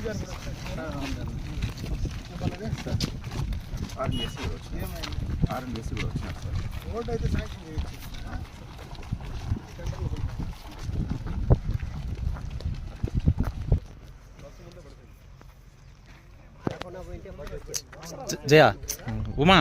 గారు కూడా వచ్చారు. ఆర్ఎన్ఎస్సీ కూడా వచ్చినారు సార్ అయితే శాంక్షన్ చేయొచ్చు జయ ఉమా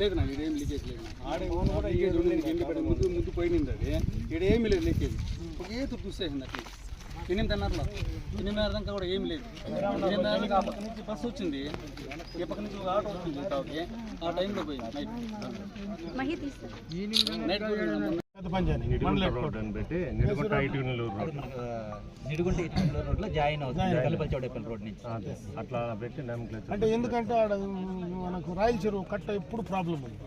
లేదు నాకు ఇదేం లీకేజ్ లేదు ఆడే కూడా లీకేజ్ ఉండేది ఎండి పడి ముందు ముందు పోయింది అది. ఇక్కడ ఏమీ లేదు లీకేజ్ ఒక ఏతు చూసేసింది అట్లా. ఎనిమిదిన్నరలో ఎనిమిదిన్నర దాకా కూడా ఏమీ లేదు. ఎనిమిదిన్నరకి ఆ పక్క నుంచి బస్సు వచ్చింది. ఈ పక్క నుంచి ఒక ఆటో వచ్చింది ఆ టైంలో పోయింది నైట్ నైట్ జాయిన్ అవుతుంది. చౌడేపల్లి రోడ్ నుంచి. అట్లా పెట్టి అంటే ఎందుకంటే ఆడ మనకు రాయల చెరువు కట్ట ఎప్పుడు ప్రాబ్లం ఉంది.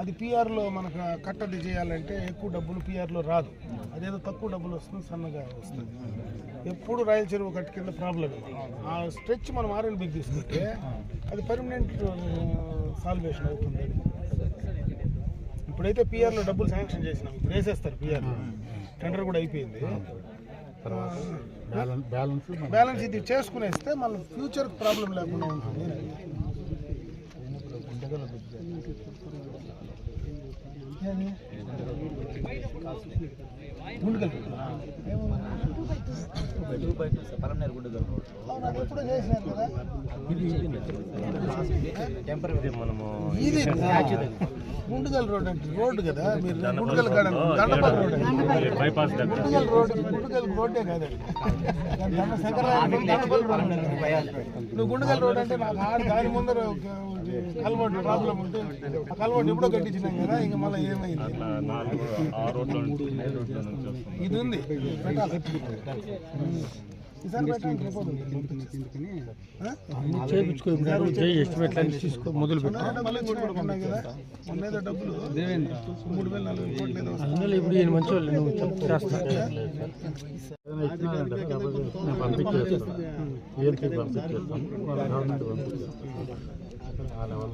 అది పిఆర్లో మనకు ఆ కట్టది చేయాలంటే ఎక్కువ డబ్బులు పిఆర్లో రాదు. అదేదో తక్కువ డబ్బులు వస్తుంది సన్నగా వస్తుంది. ఎప్పుడు రాయల చెరువు కట్ట కింద ప్రాబ్లం ఆ స్ట్రెచ్ మనం ఆర్ఎన్ బిగ్ తీసుకుంటే అది పర్మనెంట్ సాల్వేషన్ అవుతుంది. ఇప్పుడైతే పిఆర్లో డబ్బులు శాంక్షన్ చేసినాం ఇప్పుడు వేసేస్తారు పిఆర్ టెండర్ కూడా అయిపోయింది బ్యాలెన్స్ ఇది చేసుకునేస్తే మళ్ళీ ఫ్యూచర్ ప్రాబ్లం లేకుండా ఉంటుంది? గుండుగల్ గుండుగల్ రోడ్ అంటే రోడ్ కదా మీరు Gundugal road bypass Gundugal road Gundugal రోడ్డే కాదు రోడ్ నువ్వు గుండుగల్ రోడ్ అంటే నాకు ఆడ దాని ముందర కల్వర్ట్ ప్రాబ్లం ఉంటే ఆ కల్వర్ట్ ఎప్పుడో కట్టించినాం కదా ఇంకా మళ్ళీ ఏమైంది? ఇది ఉంది. ఆ? మొదలు వస్తాయి. ఇప్పుడు ఈయన మంచి వాళ్ళు నువ్వు చేస్తా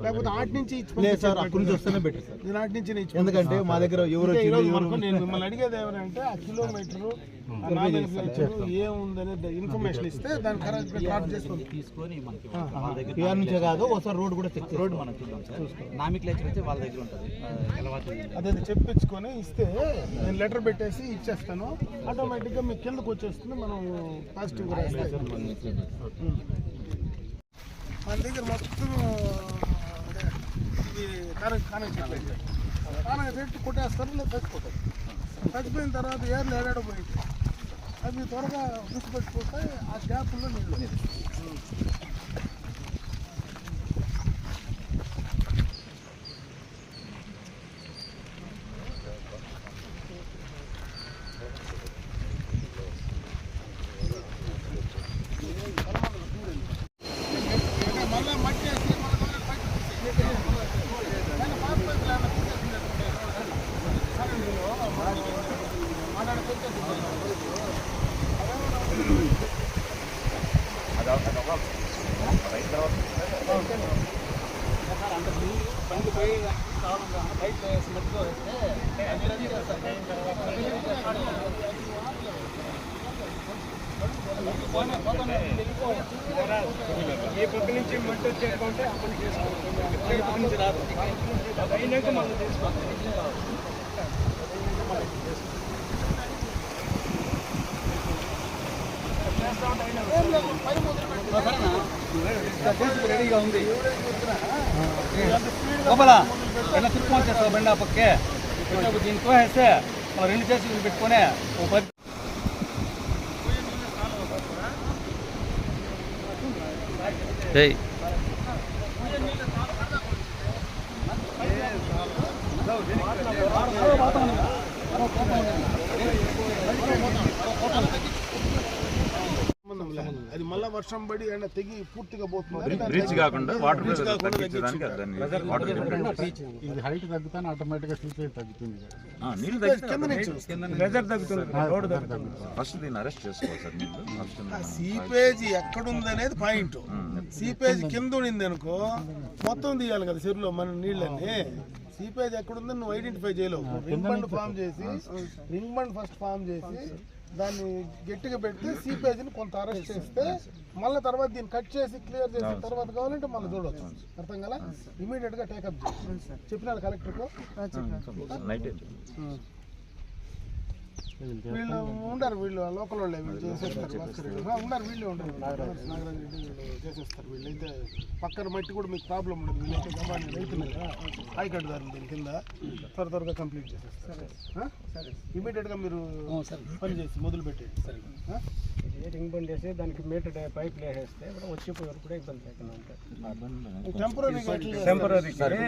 లేకపోతే ఆటి నుంచి లేదు సార్ అక్కడి నుంచి వస్తేనే బెటర్ సార్. నేను ఆటి నుంచి ఇచ్చి ఎందుకంటే మా దగ్గర ఎవరు మనకు నేను మిమ్మల్ని అడిగేది ఏమంటే ఆ కిలోమీటర్ ఏముందనే ఇన్ఫర్మేషన్ ఇస్తే కరెక్ట్ డ్రాప్ తీసుకొని మనకి వాళ్ళ నుంచే కాదు ఒకసారి రోడ్ కూడా చెక్ రోడ్ మనం చూద్దాం సార్. నామిక్లేచర్ అయితే వాళ్ళ దగ్గర ఉంటుంది. అదే చెప్పించుకొని ఇస్తే నేను లెటర్ పెట్టేసి ఇచ్చేస్తాను. ఆటోమేటిక్గా మీకు కిందకు వచ్చేస్తుంది మనం పాజిటివ్గా రాస్తాం. మన దగ్గర మొత్తం అదే ఇది కాన కాన చెట్లు కాన చెట్టు కొట్టేస్తారు లేదా చచ్చిపోతారు చచ్చిపోయిన తర్వాత ఏర్లు ఏడాడో పోయింది. అవి త్వరగా గుర్తుపెట్టుకుంటే ఆ గ్యాప్లో నీళ్ళు మళ్ళీ మట్టి వేసి మళ్ళీ మళ్ళీ పైకి తీసేయాలి. కానీ పాత పైపులు ఏమన్నా తీసేసినట్టుంటే సరే మీరు మాట్లాడి పెట్టేసి బండి పోయి కావాలంటే బైక్ వేసి మధ్యలో వేస్తే ఏ పక్క నుంచి మట్టి వచ్చేసుకుంటే అప్పుడు చేసుకోవాలి ఏ పక్క నుంచి రాదు అయినాక మనం చేసుకోవాలి రెడీగా ఉంది లోపల ఎలా తిరుపతి చేస్తావు బండి ఆ పక్కే పెట్టినప్పుడు వేస్తే మనం రెండు చేసి పెట్టుకొని ఒక పది అది మళ్ళా వర్షం పడి ఎండ తెగి పూర్తిగా పోతుంది. బ్రిడ్జ్ కాకుండా వాటర్ ఇది హైట్ తగ్గుతానే ఆటోమేటిక్గా సీపేజ్ తగ్గుతుంది కదా. ఆ, నీళ్ళు కింద నుంచి తగ్గిస్తుంది ఫస్ట్ దీన్ని అరెస్ట్ చేసుకోవాలి సార్ నీళ్ళు ఫస్ట్ ఆ సీపేజ్ ఎక్కడుంది అనేది పాయింట్ సీపేజ్ కింద ఉండింది అనుకో మొత్తం తీయాలి కదా చెరువులో మన నీళ్ళని సీపేజ్ ఎక్కడుందని నువ్వు ఐడెంటిఫై చేయలేవు. రింగ్ బండ్ ఫామ్ చేసి రింగ్ బండ్ ఫస్ట్ ఫామ్ చేసి దాన్ని గట్టిగా పెడితే సీపేజ్ని కొంత అరెస్ట్ చేస్తే మళ్ళీ తర్వాత దీన్ని కట్ చేసి క్లియర్ చేసిన తర్వాత కావాలంటే మళ్ళీ చూడవచ్చు అర్థం కదా? ఇమీడియట్గా టేకప్ చెప్పినాడు కలెక్టర్ నైట్ వీళ్ళు ఉండరు వీళ్ళు లోకల్ వాళ్ళే వీళ్ళు చేసేస్తారు ఉన్నారు వీళ్ళే ఉండరు. నాగరాజు. రెడ్డి వీళ్ళు చేసేస్తారు వీళ్ళైతే పక్కన మట్టి కూడా మీకు ప్రాబ్లం ఉండదు. వీళ్ళైతే గమ్మాని రైతులు. కదా హాయ్ కట్టుదారు దీని కింద త్వర త్వరగా కంప్లీట్ చేసేస్తారు. ఇమీడియట్గా మీరు పని చేసి మొదలు పెట్టేయండి సరే రింగ్ బండ్ వేసి దానికి మీటర్ పైప్ వేసేస్తే వచ్చేపోయే వరకు కూడా ఇబ్బంది లేకుండా ఉంటుంది temporary temporary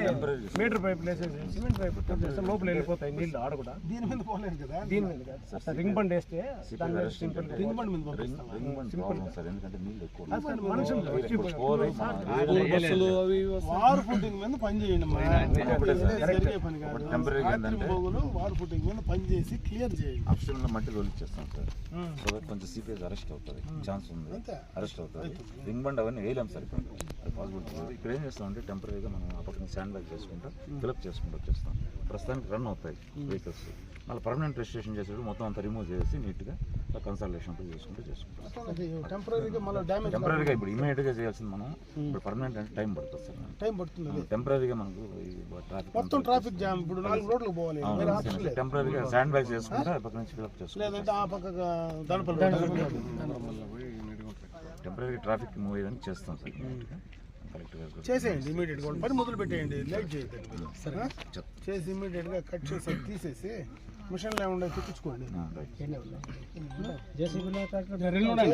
temporary metre pipe వేసేసి సిమెంట్ పైప్ వేస్తే లోపల వెళ్ళిపోతాయి నీళ్ళు ఆడ కూడా. దీని మీద పోలేదు కదా? దీని మీద కాదు సార్. రింగ్ బండ్ వేస్తే దాని సింపుల్ రింగ్ బండ్ మీద అవి వార్ ఫుటింగ్ మీద పని చేయండి పని కాదు. పోగులు వార్ మీద పని చేసి క్లియర్ చేయండి. అప్స్ట్రీమ్లో మట్టి తొలిచేస్తాం సార్. కొంచెం సీపీఎస్ అరెస్ట్ అవుతుంది ఛాన్స్ ఉంది. అరెస్ట్ అవుతుంది రింగ్ బండ్ అవన్నీ వేయలేం సార్ ఇప్పుడు. అది పాసిబిలిటీ లేదు ఇక్కడ ఏం చేస్తామంటే టెంపరీగా మనం ఆ పక్కన శాండ్ బ్యాగ్ చేసుకుంటా ఫిలప్ చేసుకుంటూ వచ్చేస్తాం. ప్రస్తుతానికి రన్ అవుతాయి వెహికల్స్ మళ్ళీ పర్మనెంట్ రిజిస్ట్రేషన్ చేసేటప్పుడు మొత్తం అంతా రిమూవ్ చేసి నీట్గా కన్సల్టేషన్ చేసుకుంటూ చేసుకుంటాం. టెంపరీగా మళ్ళీ డ్యామేజ్ టెంపరీగా ఇప్పుడు ఇమీడియట్గా చేయాల్సింది మనం ఇప్పుడు పర్మనెంట్ అంటే టైం పడుతుంది సార్. టైం పడుతుంది. టెంపరీగా మనకు మొత్తం ట్రాఫిక్ జామ్ ఇప్పుడు నాలుగు రోడ్లకు పోవాలి వేరే ఆప్షన్ లేదు టెంపరీగా శాండ్ బ్యాగ్ చేసుకుంటే ఆ? పక్క నుంచి ఫిలప్ చేసుకుంటాం లేదంటే ఆ పక్కగా దనపల్లి టెంపరీ ట్రాఫిక్ మూవ్ అయ్యేదానికి చేస్తాం సార్. కరెక్ట్గా చేసేయండి ఇమీడియట్గా పని మొదలు పెట్టేయండి లేట్. ఆ? చేసి ఇమీడియట్గా కట్ చేసి తీసేసి మిషన్ లేకుండా తిప్పించుకోండి. రెండు ఉన్నాయి.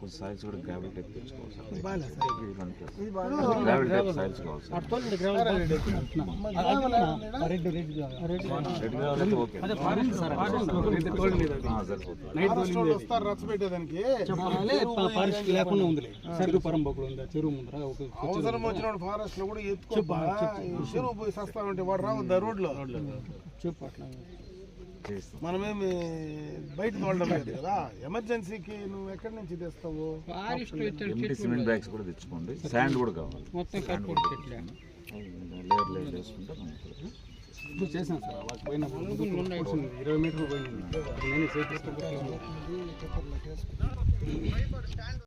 కొంచెం సాయిల్స్ కూడా గ్రావెల్ టైప్ తెచ్చుకోవాలి సార్. టైప్ కావాలి సార్. Red red okay. వస్తారు రచ్చ పెట్టేదానికి. ఫారెస్ట్ లేకుండా చెరువు ఉంది? ముందర అవసరం వచ్చినప్పుడు ఫారెస్ట్లో కూడా ఎత్తుకోబ్బా ఈ చెరువు పోయి సస్తామంటే వాడు రావద్దా రోడ్లో చెప్పు అట్లా. మనమేమి బయట తోలడం లేదు కదా? ఎమర్జెన్సీకి నువ్వు ఎక్కడి నుంచి తెస్తావు? ఎంటీ సిమెంట్ బ్యాగ్స్ కూడా తెచ్చుకోండి. శాండ్ కూడా కావాలి. తెచ్చుకోండి. లేయర్ లేయర్ ఇప్పుడు చేశాను సార్ వాళ్ళకి పోయినప్పుడు ఇరవై మీటర్లు పోయింది. నేను సేఫ్